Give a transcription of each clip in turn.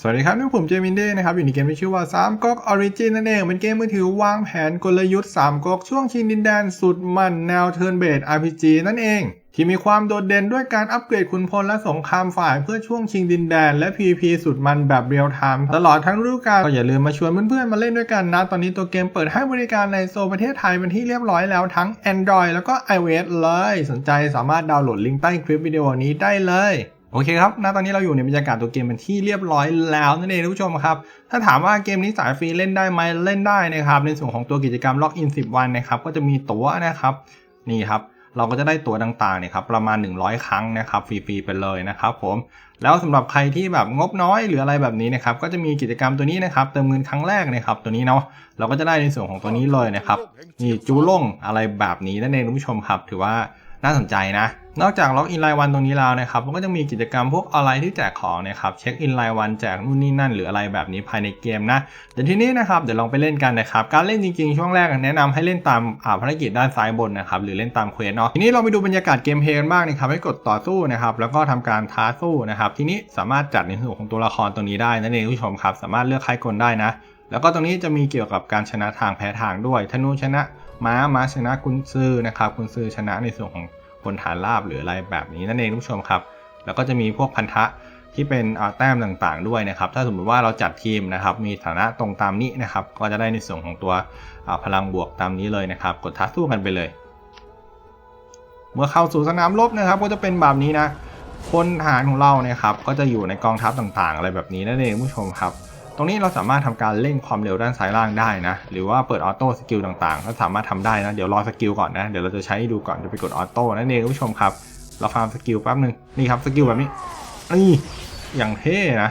สวัสดีครับนี่ผมเจมินเด้นะครับอยู่ในเกมที่ชื่อว่า3ก๊กออริจินนั่นเอง เป็นเกมมือถือวางแผนกลยุทธ์3ก๊กช่วงชิงดินแดนสุดมันแนวเทิร์นเบส RPG นั่นเอง ที่มีความโดดเด่นด้วยการอัปเกรดขุนพลและสงครามฝ่ายเพื่อช่วงชิงดินแดน และ PVP สุดมันแบบเรียลไทม์ตลอดทั้งฤดูกาลก็อย่าลืมมาชวนเพื่อนๆมาเล่นด้วยกันนะ ตอนนี้ตัวเกมเปิดให้บริการในโซนประเทศไทยเป็นที่เรียบร้อยแล้วทั้ง Android แล้วก็ iOS เลย สนใจสามารถดาวน์โหลดลิงก์ใต้คลิปวิดีโอนี้ได้เลย โอเคครับ ณ ตอนนี้เราอยู่ในบรรยากาศตัวเกมเป็นที่เรียบร้อยแล้วนั่นเองท่านผู้ชมครับ ถ้าถามว่าเกมนี้สายฟรีเล่นได้ไหมเล่นได้นะครับ ในส่วนของตัวกิจกรรมล็อกอิน 10 วันนะครับ ก็จะมีตั๋วนะครับ นี่ครับ เราก็จะได้ตั๋วต่างๆเนี่ยครับประมาณ 100 ครั้งนะครับฟรีๆไปเลยนะครับผม แล้วสำหรับใครที่แบบงบน้อยหรืออะไรแบบนี้นะครับ ก็จะมีกิจกรรมตัวนี้นะครับ เติมเงินครั้งแรกนะครับ ตัวนี้เนาะ เราก็จะได้ในส่วนของตัวนี้เลยนะครับ นี่จูล่งอะไรแบบนี้นั่นเองท่านผู้ชมครับ ถือว่า น่าสนใจนะ นอกจากล็อกอินรายวันตรงนี้แล้วนะครับมันก็จะมีกิจกรรมพวกออนไลน์ที่แจกของนะครับเช็คอินรายวันแจกนู่นนี่นั่น หรืออะไรแบบนี้ภายในเกมนะเดี๋ยวทีนี้นะครับเดี๋ยวลองไปเล่นกันนะครับการเล่นจริงๆช่วงแรกแนะนำให้เล่นตามภารกิจด้านซ้ายบนนะครับหรือเล่นตามเควสเนาะทีนี้เราไปดูบรรยากาศเกมเพลย์กันบ้างนะครับให้กดต่อสู้นะครับแล้วก็ทำการท้าสู้นะครับทีนี้สามารถจัดในส่วนของตัวละครตัวนี้ได้นั่นเองผู้ชมครับสามารถเลือกใครกลได้นะแล้วก็ตรงนี้จะมีเกี่ยวกับการชนะทางแพ้ทางด้วยธนูชนะ ม้าม้าชนะกุนซือนะครับกุนซือชนะในส่วนของพลฐานราบหรืออะไรแบบนี้นั่นเองทุกผู้ชมครับ แล้วก็จะมีพวกพันธะที่เป็นแต้มต่างๆด้วยนะครับ ถ้าสมมติว่าเราจัดทีมนะครับ มีฐานะตรงตามนี้นะครับ ก็จะได้ในส่วนของตัวพลังบวกตามนี้เลยนะครับ กดท้าสู้กันไปเลย เมื่อเข้าสู่สนามรบนะครับ ก็จะเป็นแบบนี้นะพลทหารของเราเนี่ยครับ ก็จะอยู่ในกองทัพต่างๆ อะไรแบบนี้นั่นเองผู้ชมครับ ตรงนี้เราสามารถทำการเร่งความเร็วด้านซ้ายล่างได้นะ หรือว่าเปิดออโต้สกิลต่างๆ ก็สามารถทำได้นะ เดี๋ยวรอสกิลก่อนนะ เดี๋ยวเราจะใช้ให้ดูก่อนจะไปกดออโต้นั่นเองคุณผู้ชมครับ เราฟาร์มสกิลแป๊บหนึ่งนี่ครับสกิลแบบนี้นี่อย่างเท่นะ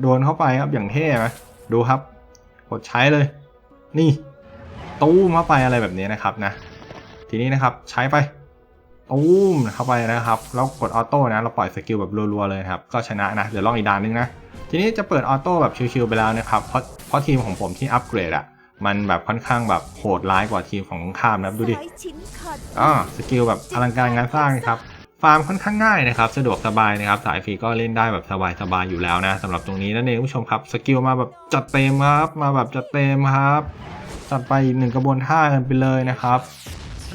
โดนเข้าไปครับอย่างเท่นะดูครับ กดใช้เลย นี่ตู้มเข้าไปอะไรแบบนี้นะครับนะ ทีนี้นะครับใช้ไปตู้มเข้าไปนะครับ แล้วกดออโต้นะ เราปล่อยสกิลแบบรัวๆเลยครับ ก็ชนะนะ เดี๋ยวลองอีกด่านนึงนะ ทีนี้จะเปิดออโต้แบบชิวๆไปแล้วนะครับ เพราะเพราะทีมของผมที่อัปเกรดอะมันแบบค่อนข้างแบบโหดร้ายกว่าทีมของตรงข้ามนะครับดูดิอ่าสกิลแบบอลังการงานสร้างนะครับ ฟาร์มค่อนข้างง่ายนะครับ สะดวกสบายนะครับ สายฟรีก็เล่นได้แบบสบายๆอยู่แล้วนะสำหรับตรงนี้นั่นเองผู้ชมครับ สกิลมาแบบจัดเต็มครับ มาแบบจัดเต็มครับจัดไปอีกหนึ่งกระบวนท่ากันไปเลยนะครับ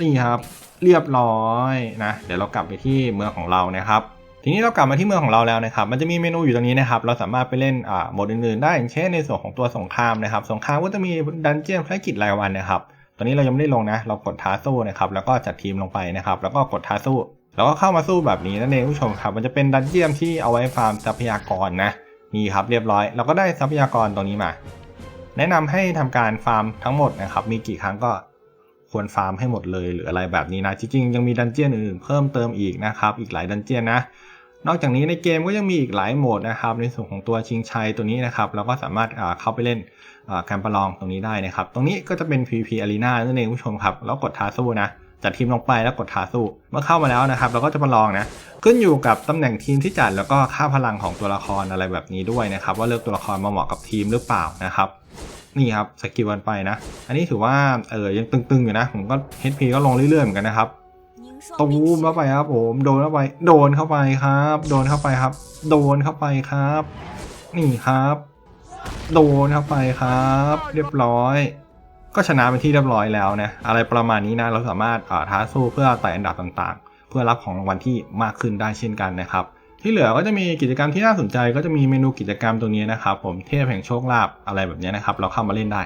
นี่ครับ เรียบร้อยนะ เดี๋ยวเรากลับไปที่เมืองของเรานะครับ ทีนี้เรากลับมาที่เมืองของเราแล้วนะครับ มันจะมีเมนูอยู่ตรงนี้นะครับ เราสามารถไปเล่นอ่าโหมดอื่นๆได้อย่างเช่นในส่วนของตัวสงครามนะครับ สงครามก็จะมีดันเจียนภารกิจรายวันนะครับ ตอนนี้เรายังไม่ได้ลงนะ เรากดท้าสู้นะครับ แล้วก็จัดทีมลงไปนะครับ แล้วก็กดท้าสู้ แล้วก็เข้ามาสู้แบบนี้นั่นเองผู้ชมครับ มันจะเป็นดันเจียนที่เอาไว้ฟาร์มทรัพยากรนะ นี่ครับเรียบร้อย เราก็ได้ทรัพยากรตรงนี้มา แนะนำให้ทำการฟาร์มทั้งหมดนะครับ มีกี่ครั้งก็ควรฟาร์มให้หมดเลยหรืออะไรแบบนี้นะ จริงๆยังมีดันเจียนอื่นๆเพิ่มเติมอีกนะครับ อีกหลายดันเจียนนะ นอกจากนี้ในเกมก็ยังมีอีกหลายโหมดนะครับ ในส่วนของตัวชิงชัยตัวนี้นะครับเราก็สามารถเข้าไปเล่นการประลองตรงนี้ได้นะครับ ตรงนี้ก็จะเป็น PVP Arena นั่นเองผู้ชมครับ แล้วกดท้าสู้นะจัดทีมลงไปแล้วกดท้าสู้ เมื่อเข้ามาแล้วนะครับ เราก็จะประลองนะขึ้นอยู่กับตำแหน่งทีมที่จัดแล้วก็ค่าพลังของตัวละครอะไรแบบนี้ด้วยนะครับ ว่าเลือกตัวละครมาเหมาะกับทีมหรือเปล่านะครับนี่ครับสกิลกันไปนะ อันนี้ถือว่าเออยังตึงๆอยู่นะ ผมก็ HP ก็ลงเรื่อยๆเหมือนกันนะครับ ตูมเข้าไปครับผมโดนเข้าไป โดนเข้าไปครับ โดนเข้าไปครับ โดนเข้าไปครับ นี่ครับ โดนเข้าไปครับ เรียบร้อย ก็ชนะเป็นที่เรียบร้อยแล้วนะอะไรประมาณนี้นะเราสามารถอ่าท้าสู้เพื่อไต่อันดับต่างๆ เพื่อรับของรางวัลที่มากขึ้นได้เช่นกันนะครับที่เหลือก็จะมีกิจกรรมที่น่าสนใจก็จะมีเมนูกิจกรรมตรงนี้นะครับผมเทพแห่งโชคลาภอะไรแบบนี้นะครับ เราเข้ามาเล่นได้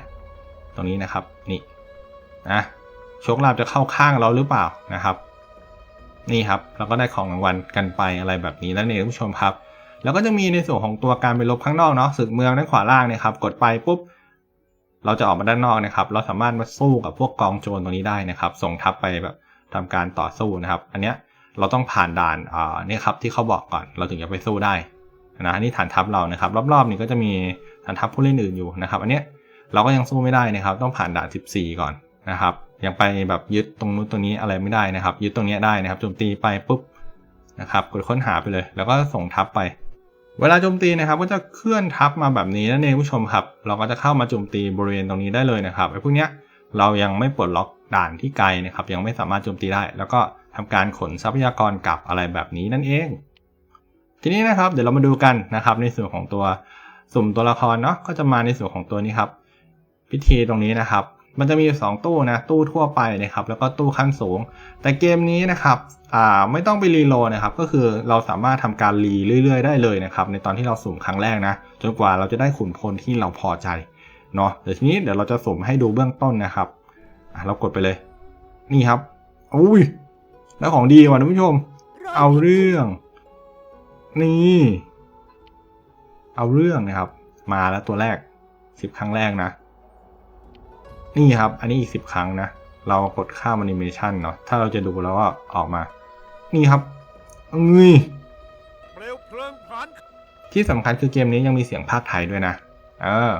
ตรงนี้นะครับนี่นะโชคลาภจะเข้าข้างเราหรือเปล่านะครับ นี่ครับเราก็ได้ของรางวัลกันไปอะไรแบบนี้แล้วเนี่ยคุณผู้ชมครับ แล้วก็จะมีในส่วนของตัวการไปรบข้างนอกเนาะศึกเมืองด้านขวาล่างเนี่ยครับกดไปปุ๊บเราจะออกมาด้านนอกนะครับ เราสามารถมาสู้กับพวกกองโจรตรงนี้ได้นะครับ ส่งทัพไปแบบทำการต่อสู้นะครับ อันเนี้ยเราต้องผ่านด่านอ่าเนี่ยครับที่เขาบอกก่อน เราถึงจะไปสู้ได้นะอันนี้ฐานทัพเรานะครับ รอบๆนี้ก็จะมีฐานทัพผู้เล่นอื่นอยู่นะครับ อันเนี้ยเราก็ยังสู้ไม่ได้นะครับ ต้องผ่านด่าน 14 ก่อน นะครับยังไปแบบยึดตรงนู้นตรงนี้อะไรไม่ได้นะครับ ยึดตรงนี้ได้นะครับโจมตีไปปุ๊บนะครับกดค้นหาไปเลย แล้วก็ส่งทัพไป เวลาโจมตีนะครับ ก็จะเคลื่อนทัพมาแบบนี้นั่นเองผู้ชมครับ เราก็จะเข้ามาโจมตีบริเวณตรงนี้ได้เลยนะครับไอ้พวกเนี้ยเรายังไม่ปลดล็อกด่านที่ไกลนะครับ ยังไม่สามารถโจมตีได้ แล้วก็ทำการขนทรัพยากรกลับอะไรแบบนี้นั่นเอง ทีนี้นะครับเดี๋ยวเรามาดูกันนะครับ ในส่วนของตัวสุ่มตัวละครเนาะก็จะมาในส่วนของตัวนี้ครับ พิธีตรงนี้นะครับ มันจะมีอยู่สองตู้นะ ตู้ทั่วไปนะครับ แล้วก็ตู้ขั้นสูง แต่เกมนี้นะครับอ่าไม่ต้องไปรีโหลดนะครับ ก็คือเราสามารถทำการรีเรื่อยๆได้เลยนะครับ ในตอนที่เราสุ่มครั้งแรกนะ จนกว่าเราจะได้ขุนพลที่เราพอใจเนาะเดี๋ยวทีนี้เดี๋ยวเราจะสุ่มให้ดูเบื้องต้นนะครับอะเรากดไปเลย นี่ครับอุ้ยแล้วของดีว่ะท่านผู้ชม เอาเรื่อง นี่ เอาเรื่องนะครับ มาแล้วตัวแรกสิบครั้งแรกนะ นี่ครับ อันนี้อีกสิบครั้งนะ เรากดข้ามแอนิเมชันเนาะ ถ้าเราจะดูแล้วก็ออกมา นี่ครับเงยเปลวเพลิงผ่านที่สำคัญคือเกมนี้ยังมีเสียงภาคไทยด้วยนะ เออ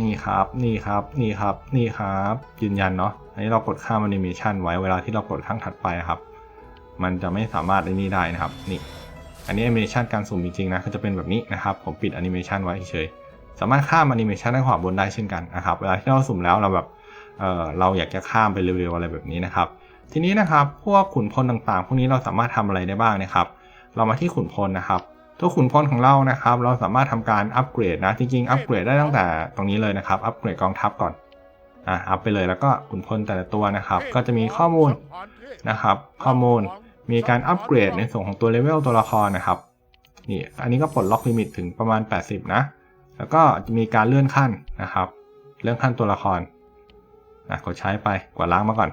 นี่ครับ นี่ครับ นี่ครับ นี่ครับ ยืนยันเนาะ อันนี้เรากดข้ามแอนิเมชันไว้เวลาที่เรากดครั้งถัดไปครับ มันจะไม่สามารถไอ้นี่ได้นะครับ นี่ อันนี้แอนิเมชันการสุ่มจริงๆนะก็จะเป็นแบบนี้นะครับ ผมปิดแอนิเมชันไว้เฉยๆ สามารถข้ามแอนิเมชันด้านขวาบนได้เช่นกันนะครับเวลาที่เราสุ่มแล้วเราแบบเออเราอยากจะข้ามไปเร็วๆอะไรแบบนี้นะครับ ทีนี้นะครับพวกขุนพลต่างๆ พวกนี้เราสามารถทำอะไรได้บ้างนะครับ เรามาที่ขุนพลนะครับ ตัวขุนพลของเรานะครับ เราสามารถทำการอัปเกรดนะจริงๆอัปเกรดได้ตั้งแต่ตรงนี้เลยนะครับอัปเกรดกองทัพก่อนอะอัพไปเลยแล้วก็ขุนพลแต่ละตัวนะครับ ก็จะมีข้อมูลนะครับ ข้อมูลมีการอัปเกรดในส่วนของตัวเลเวลตัวละครนะครับนี่อันนี้ก็ปลดล็อกลิมิตถึงประมาณ 80 นะ แล้วก็มีการเลื่อนขั้นนะครับ เลื่อนขั้นตัวละครนะกดใช้ไปกดล้างมาก่อน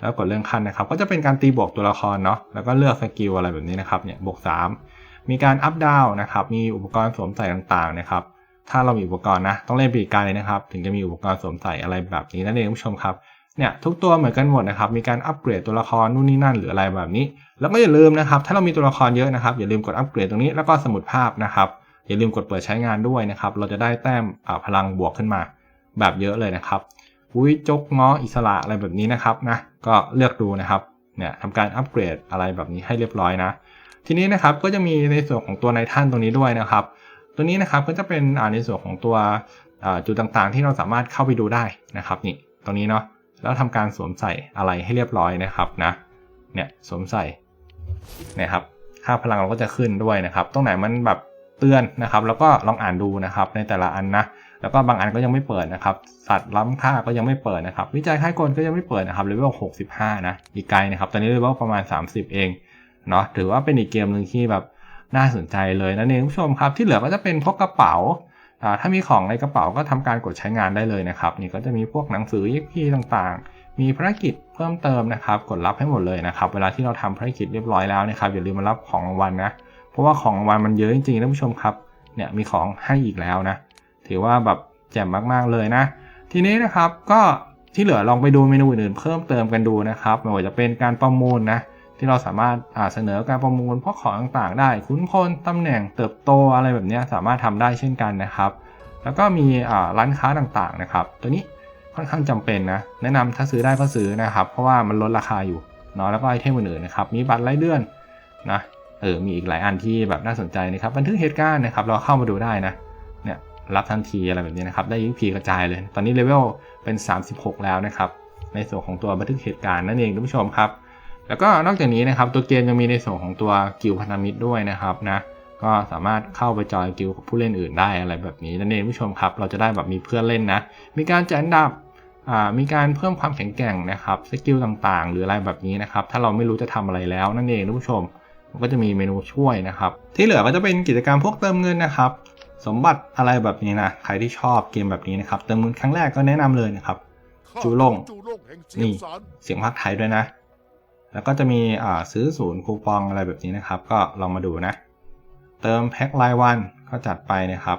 แล้วกดเลื่อนขั้นนะครับ ก็จะเป็นการตีบวกตัวละครเนาะแล้วก็เลือกสกิลอะไรแบบนี้นะครับเนี่ยบวก3มีการอัพดาวนะครับมีอุปกรณ์สวมใส่ต่างๆนะครับถ้าเรามีอุปกรณ์นะต้องเล่นปีกไกลนะครับ ถึงจะมีอุปกรณ์สวมใส่อะไรแบบนี้นั่นเองผู้ชมครับเนี่ยทุกตัวเหมือนกันหมดนะครับ มีการอัปเกรดตัวละครนู่นนี่นั่นหรืออะไรแบบนี้ แล้วก็อย่าลืมนะครับ ถ้าเรามีตัวละครเยอะนะครับ อย่าลืมกดอัปเกรดตรงนี้แล้วก็สมุดภาพนะครับ อย่าลืมกดเปิดใช้งานด้วยนะครับ เราจะได้แต้มพลังบวกขึ้นมา แบบเยอะเลยนะครับอุ้ยจกง้ออิสระอะไรแบบนี้นะครับนะก็เลือกดูนะครับเนี่ยทำการอัปเกรดอะไรแบบนี้ให้เรียบร้อยนะ ทีนี้นะครับก็จะมีในส่วนของตัวในท่านตรงนี้ด้วยนะครับ ตัวนี้นะครับก็จะเป็นในส่วนของตัวจุดต่างๆ ที่เราสามารถเข้าไปดูได้นะครับนี่ตรงนี้เนาะแล้วทำการสวมใส่อะไรให้เรียบร้อยนะครับนะเนี่ยสวมใส่เนี่ยครับค่าพลังเราก็จะขึ้นด้วยนะครับ ตรงไหนมันแบบ เตือนนะครับ แล้วก็ลองอ่านดูนะครับในแต่ละอันนะแล้วก็บางอันก็ยังไม่เปิดนะครับ สัตว์ล้ำค่าก็ยังไม่เปิดนะครับ วิจัยค่ายกลก็ยังไม่เปิดนะครับเลเวล65 นะอีกไกลนะครับ ตอนนี้เลเวลประมาณ 30 เองเนาะถือว่าเป็นอีกเกมหนึ่งที่แบบน่าสนใจเลยนั่นเองผู้ชมครับ ที่เหลือก็จะเป็นพวกกระเป๋า ถ้ามีของในกระเป๋าก็ทำการกดใช้งานได้เลยนะครับ นี่ก็จะมีพวกหนังสือยิปพีต่างๆ มีภารกิจเพิ่มเติมนะครับ กดรับให้หมดเลยนะครับ เวลาที่เราทำภารกิจเรียบร้อยแล้วนะครับอย่าลืมมารับของรางวัลนะ เพราะว่าของรางวัลมันเยอะจริงๆท่านผู้ชมครับ เนี่ยมีของให้อีกแล้วนะ ถือว่าแบบแจ่มมากๆเลยนะ ทีนี้นะครับก็ที่เหลือลองไปดูเมนูอื่นๆเพิ่มเติมกันดูนะครับไม่ว่าจะเป็นการประมูลนะที่เราสามารถาเสนอการประมูลพวกของต่างๆ ได้คุ้นพลตำแหน่งเติบโตอะไรแบบนี้สามารถทำได้เช่นกันนะครับ แล้วก็มีร้านค้าต่างๆนะครับ ตัวนี้ค่อนข้างจำเป็นนะแนะนำถ้าซื้อได้ก็ซื้อนะครับ เพราะว่ามันลดราคาอยู่เนาะแล้วก็ไอเทมอื่นๆนะครับมีบัตรรายเดือนนะ เออมีอีกหลายอันที่แบบน่าสนใจนะครับบันทึกเหตุการณ์นะครับเราเข้ามาดูได้นะเนี่ยรับทันทีอะไรแบบนี้นะครับได้ยิงพีกระจายเลย ตอนนี้เลเวลเป็น 36 แล้วนะครับในส่วนของตัวบันทึกเหตุการณ์นั่นเองท่านผู้ชมครับ แล้วก็นอกจากนี้นะครับตัวเกมยังมีในส่วนของตัวกิลพันธมิตรด้วยนะครับนะก็สามารถเข้าไปจอยกิลกับผู้เล่นอื่นได้อะไรแบบนี้นั่นเองผู้ชมครับ เราจะได้แบบมีเพื่อนเล่นนะ มีการจัดอันดับมีการเพิ่มความแข็งแกร่งนะครับสกิลต่างๆ หรืออะไรแบบนี้นะครับ ถ้าเราไม่รู้จะทำอะไรแล้วนั่นเองท่านผู้ชม ก็จะมีเมนูช่วยนะครับ ที่เหลือก็จะเป็นกิจกรรมพวกเติมเงินนะครับ สมบัติอะไรแบบนี้นะ ใครที่ชอบเกมแบบนี้นะครับ เติมเงินครั้งแรกก็แนะนำเลยนะครับ จูโลงลงนี่เสียงภาคไทยด้วยนะ แล้วก็จะมีอ่าซื้อศูนย์คูปองอะไรแบบนี้นะครับ ก็ลองมาดูนะ เติมแพ็ครายวันก็จัดไปนะครับ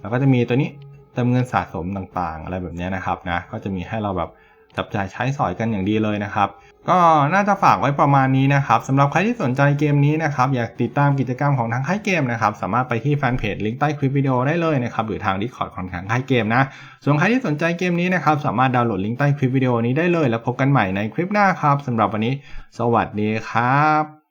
แล้วก็จะมีตัวนี้เติมเงินสะสมต่างๆ อะไรแบบนี้นะครับนะ ก็จะมีให้เราแบบ จับจ่ายใช้สอยกันอย่างดีเลยนะครับ ก็น่าจะฝากไว้ประมาณนี้นะครับสำหรับใครที่สนใจเกมนี้นะครับอยากติดตามกิจกรรมของทางค่ายเกมนะครับสามารถไปที่แฟนเพจลิงก์ใต้คลิปวิดีโอได้เลยนะครับหรือทาง Discord ของทางค่ายเกมนะส่วนใครที่สนใจเกมนี้นะครับสามารถดาวน์โหลดลิงก์ใต้คลิปวิดีโอนี้ได้เลย แล้วพบกันใหม่ในคลิปหน้าครับสำหรับวันนี้ สวัสดีครับ